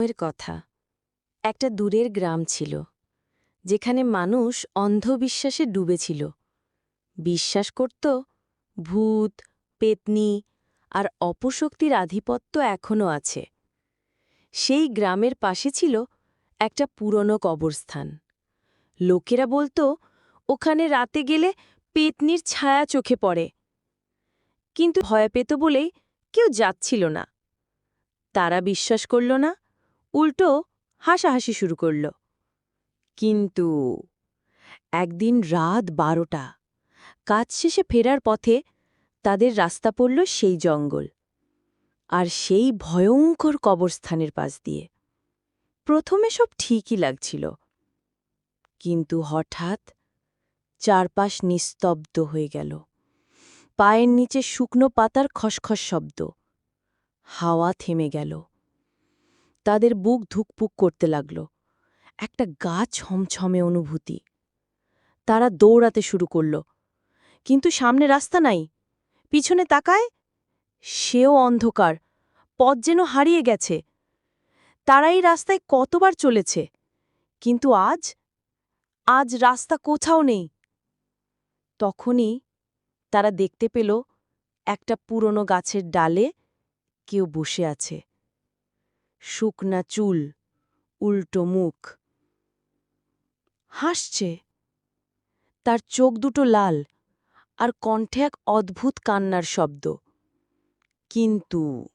এর কথা। একটা দূরের গ্রাম ছিল, যেখানে মানুষ অন্ধবিশ্বাসে ডুবেছিল। বিশ্বাস করত, ভূত, পেতনি আর অপশক্তির আধিপত্য এখনও আছে। সেই গ্রামের পাশে ছিল একটা পুরনো কবরস্থান। লোকেরা বলতো, ওখানে রাতে গেলে পেতনির ছায়া চোখে পড়ে। কিন্তু ভয় পেত বলেই কেউ যাচ্ছিল না। তারা বিশ্বাস করল না উল্টো হাসাহাসি শুরু করল। কিন্তু একদিন রাত বারোটা, কাজ শেষে ফেরার পথে তাদের রাস্তা পড়ল সেই জঙ্গল আর সেই ভয়ঙ্কর কবরস্থানের পাশ দিয়ে। প্রথমে সব ঠিকই লাগছিল, কিন্তু হঠাৎ চারপাশ নিস্তব্ধ হয়ে গেল। পায়ের নিচে শুকনো পাতার খসখস শব্দ, হাওয়া থেমে গেল। তাদের বুক ধুকপুক করতে লাগল। একটা গা ছমছমে অনুভূতি। তারা দৌড়াতে শুরু করল। কিন্তু সামনে রাস্তা নাই। পিছনে তাকায়? সেও অন্ধকার। পথ যেন হারিয়ে গেছে। তারা এই রাস্তায় কতবার চলেছে? কিন্তু আজ? আজ রাস্তা কোথাও নেই। তখনই তারা দেখতে পেল একটা পুরনো গাছের ডালে কেউ বসে আছে। শুকনা চুল, উল্টো মুখ। হাসছে। তার চোখ দুটো লাল, আর কণ্ঠে এক অদ্ভুত কান্নার শব্দ। কিন্তু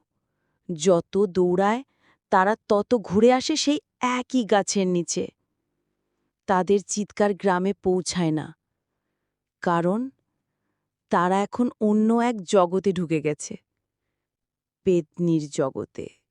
যত দৌড়ায়, তারা তত ঘুরে আসে সেই একই গাছের নিচে। তাদের চিৎকার গ্রামে পৌঁছায় না। কারণ তারা এখন অন্য এক জগতে ঢুকে গেছে। পেতনির জগতে।